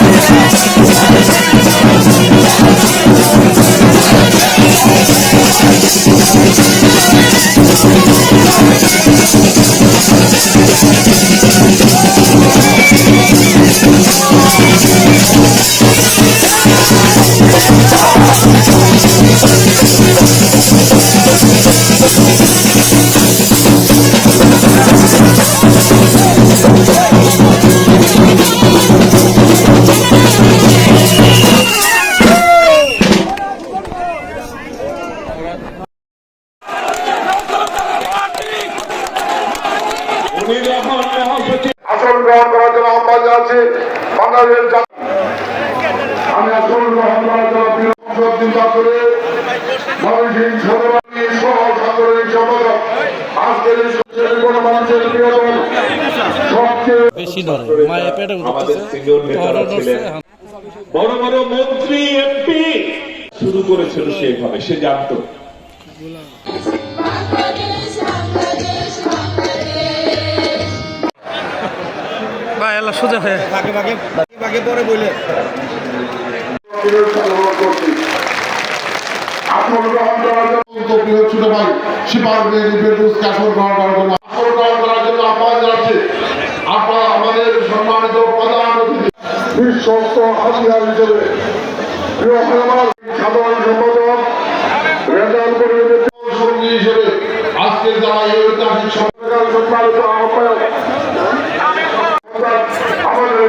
উনি আমি সংসদ নির্বাচনে ময়মনসিংহ সদরবাণী সহ সাংগঠনিক সম্পাদক। আজকের মানুষের প্রিয় সবচেয়ে বেশি ধরে মায়ের পেটে উঠতেছে বড় বড় মন্ত্রী এমপি। শুরু করেছিল সেইভাবে সে জানতো। বা এলা সোজা হয়ে। ভাগে পরে বলে বিরোধ গ্রহণ করছি আসন করার জন্য প্রিয় ছোট ভাই সাধারণ সম্পাদক পরিবেশের সঙ্গী হিসেবে আজকে যারা এই ঐতিহাসিক সরকার সম্মানিত আহ্বায়ক আমাদের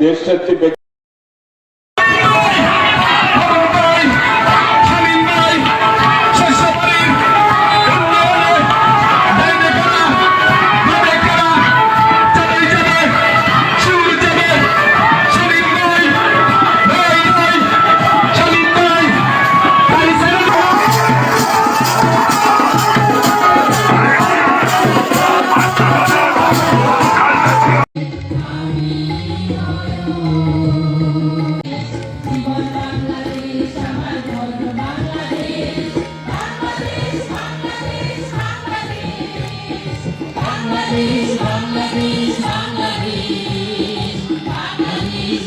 ದೇಶಕ್ಕೆ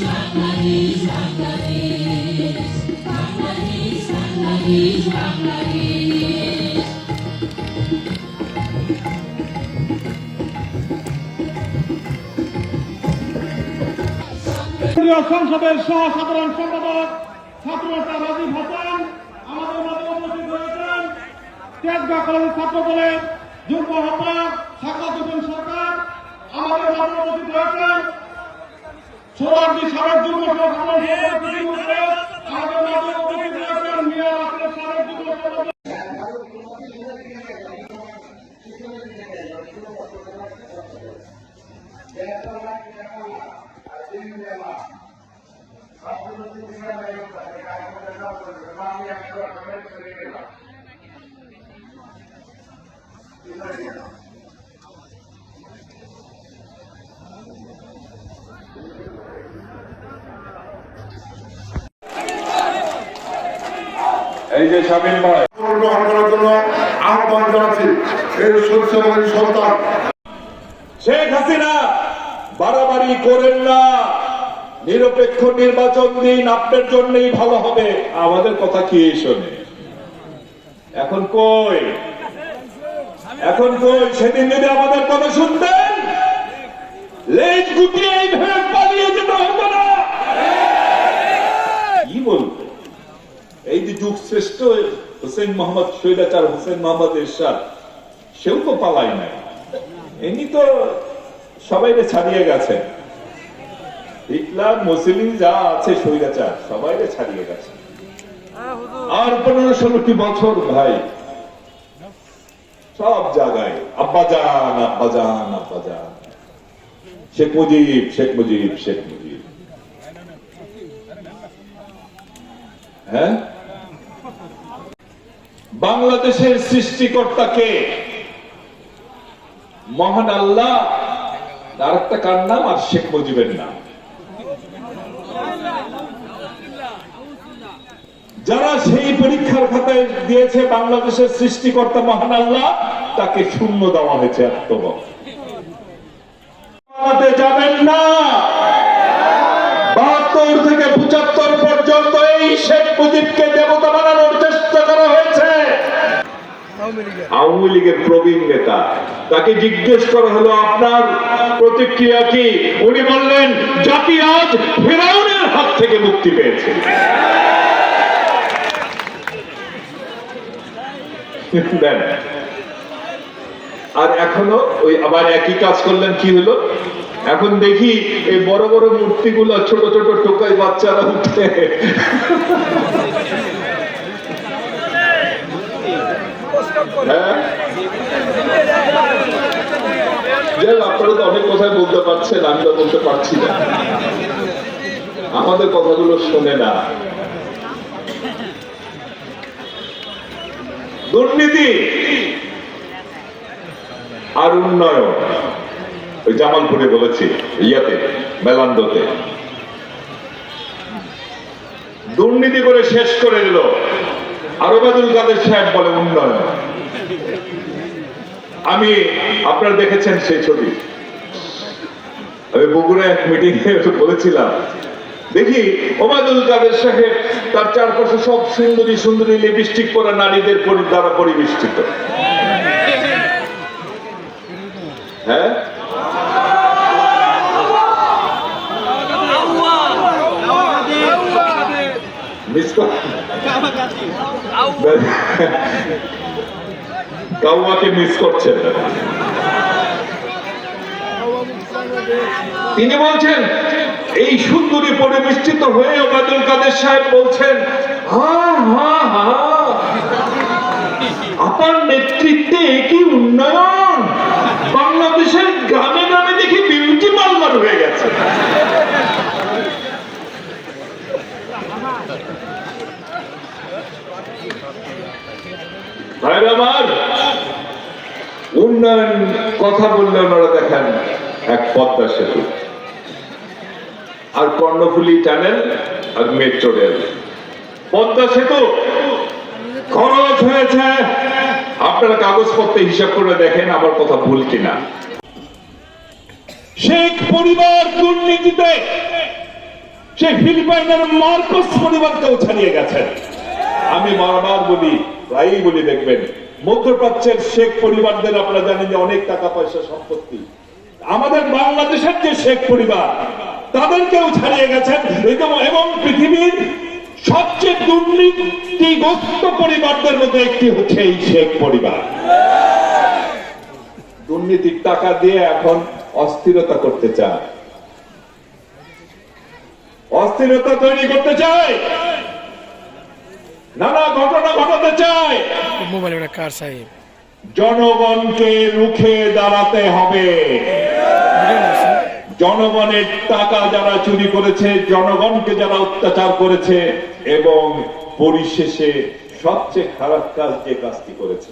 দেশ নেত্রী ব্যক্তি কেন্দ্রীয় সংসদের সহ সাধারণ সম্পাদক ছাত্রনেতা রাজীব হাসান, আমাদের মাঝে উপস্থিত রয়েছেন তেজগাঁ কলেজের ছাত্র দলের যুগ্ম আহ্বায়ক সাকাতুদ্দিন সরকার। আমাদের মাঝে উপস্থিত রয়েছেন সোহরার্দি সাবেক যুগ্ম সভাপতি আমাদের মাঝে উপস্থিত রয়েছেন মিয়া রাসেলের সাবেক যুগ্ম সভাপতি এই যে ভাই। গ্রহণ করার জন্য আহ্বান জানাচ্ছি এই সন্তান। শেখ হাসিনা বাড়াবাড়ি করেন না। নিরপেক্ষ নির্বাচন দিন আপনার জন্যই ভালো হবে। আমাদের কথা কি শোনে? এখন কই? এখন কই? সেদিন যদি আমাদের কথা শুনতেন লেজ গুটিয়ে এইভাবে পালিয়ে যেতে হতো না কি বলব এই যে যুগ শ্রেষ্ঠ হোসেন মোহাম্মদ শৈলাচার হোসেন মোহাম্মদ এরশাদ, সেও তো পালাই নাই। এমনি তো সবাইকে ছাড়িয়ে গেছে। হিটলার, মুসলিম, যা আছে স্বৈরাচার ছাড়িয়ে গেছে। আর পনেরো ষোলোটি বছর ভাই? সব জায়গায় আব্বাজান আব্বাজান শেখ মুজিব শেখ মুজিব শেখ মুজিব। হ্যাঁ? বাংলাদেশের সৃষ্টিকর্তাকে মহান আল্লাহ। আর একটা কার নাম? আর শেখ মুজিবের নাম। যারা সেই পরীক্ষার খাতায় দিয়েছে বাংলাদেশের সৃষ্টিকর্তা মহান আল্লাহ, তাকে শূন্য দেওয়া হয়েছে আত্মবক যাবেন না। বাহাত্তর থেকে পঁচাত্তর পর্যন্ত এই শেখ মুজিবকে দেবতা হয়েছে আওয়ামী লীগের। প্রবীণ নেতা। তাকে জিজ্ঞেস করা হলো, আপনার প্রতিক্রিয়া কি? উনি বললেন, জাতি আজ ফেরাউনের হাত থেকে মুক্তি পেয়েছে। আর এখনও ওই আবার একই কাজ করলেন, কি হলো? এখন দেখি এই বড় বড় মূর্তিগুলো ছোট ছোট টোকাই বাচ্চারা উঠে হ্যাঁ যাই হোক, আপনারা তো অনেক কথাই বলতে পারছেন আমি তো বলতে পারছি না। আমাদের কথাগুলো শোনে না। দুর্নীতি আর উন্নয়ন ওই জামালপুরে বলেছি ইয়াতে মেলান্দতে। দুর্নীতি করে শেষ করে দিল আরবাদুল কাদের সাহেব বলে উন্নয়ন। আমি আপনারা দেখেছেন সেই ছবি। আমি বগুড়া এক মিটিং এ বলেছিলাম দেখি ওবায়দুল কাদের সাহেব তার চারপাশে সব সুন্দরী সুন্দরী লিপস্টিক পরা নারীদের দ্বারা পরিবেষ্টিত। হ্যাঁ? মিস কাউয়াকে মিস করছেন তিনি বলছেন, এই সুন্দরী পরিবেষ্টিত হয়ে ওবায়দুল কাদের সাহেব বলছেন হা হা হা আপনার নেতৃত্বে কি উন্নয়ন। বাংলাদেশের গ্রামে গ্রামে দেখি বিউটি পার্লার হয়ে গেছে। উন্নয়ন কথা বললে ওনারা দেখেন এক পদ্মা সেতু। আর কর্ণফুলি টানেল আর মেট্রো রেল। পদ্মা সেতু খরচ হয়েছে। আপনারা কাগজপত্রে হিসাব করে দেখেন আমার কথা ভুল কিনা। শেখ পরিবার দুর্নীতিতে সে ফিলিপাইনের মার্কস পরিবারকেও ছাড়িয়ে গেছে। আমি বারবার বলি প্রায়ই বলি দেখবেন মধ্যপ্রাচ্যের শেখ পরিবারদের, আপনারা জানেন যে অনেক টাকা পয়সা সম্পত্তি। আমাদের বাংলাদেশের যে শেখ পরিবার, তাদেরকেও ছাড়িয়ে গেছেন। এবং- পৃথিবীর সবচেয়ে দুর্নীতিগ্রস্ত পরিবারদের মধ্যে একটি হচ্ছে এই শেখ পরিবার। দুর্নীতির টাকা দিয়ে এখন অস্থিরতা করতে চায়। অস্থিরতা তৈরি করতে চায়। নানা ঘটনা ঘটাতে চায় মোবাইল কার সাহেব? জনগণকে রুখে দাঁড়াতে হবে। জনগণের টাকা যারা চুরি করেছে জনগণকে যারা অত্যাচার করেছে এবং পরিশেষে সবচেয়ে খারাপ কাজ যে কাজটি করেছে